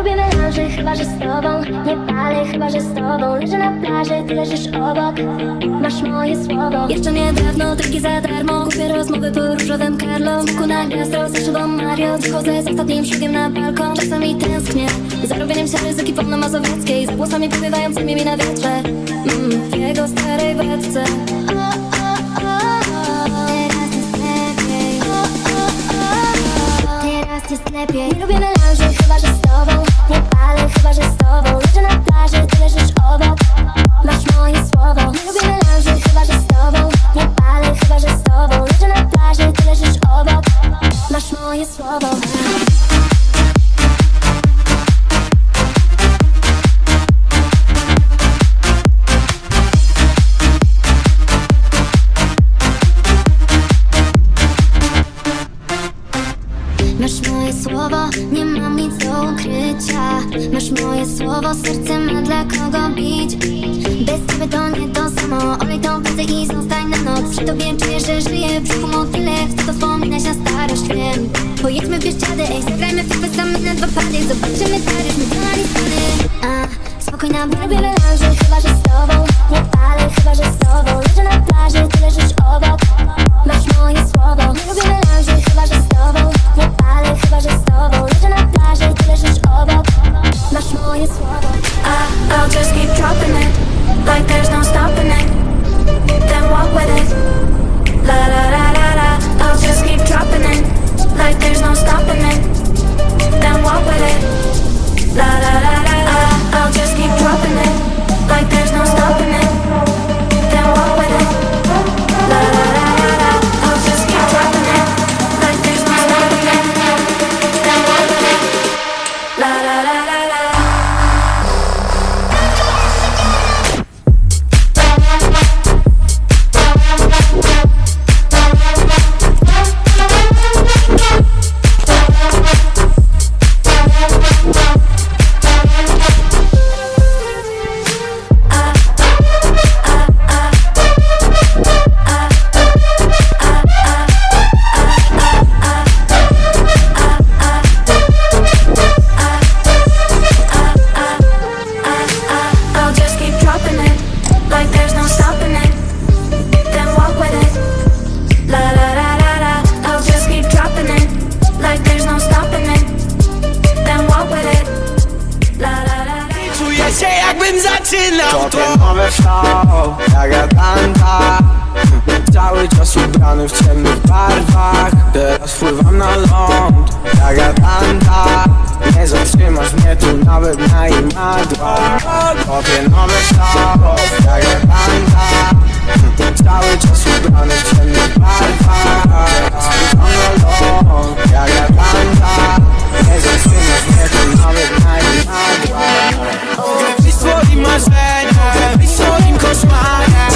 lubię melanży, chyba że z tobą. Nie palę, chyba że z tobą. Leżę na plaży, ty leżysz obok. Masz moje słowo. Jeszcze niedawno taki za darmo. Głupie rozmowy po różowym Carlo Smoku na gastro, za szybą Mario. Wychodzę z ostatnim szlugiem na balkon. Czasami tęsknię Za robieniem się ryzyki wolno mazowieckiej Za włosami powiewającymi mi na wietrze mm, W jego starej beczce Teraz jest lepiej. Nie lubię melanży, moje słowo, nie mam nic do ukrycia. Masz moje słowo, serce ma dla kogo bić. Bez ciebie to nie to samo. Olej tą pracę i zostań na noc. Przy tobie czuję, że żyję brzuchu motyle. Chcę to wspominać na starość, wiem. Pojedźmy w Bieszczady, ej, zagrajmy w same na dwa pady. Zobaczymy Paryż, my Milany, Stany A, spokój na Lubię barwie melanży, chyba że z tobą Nie palę, chyba że z tobą. Leżę na plaży, ty leżysz obok bym zaczynał Topiemowe flow, jak Atlanta Cały czas ubrany w ciemnych barwach. Teraz wpływam na ląd, jak Atlanta Nie zatrzymasz mnie tu nawet na imadła Topiemowe flow, jak Atlanta Cały czas ubrany w ciemnych barwach. Teraz wpływam na ląd, jak Atlanta Nie zatrzymasz mnie tu nawet na imadła my side. Every so in cause my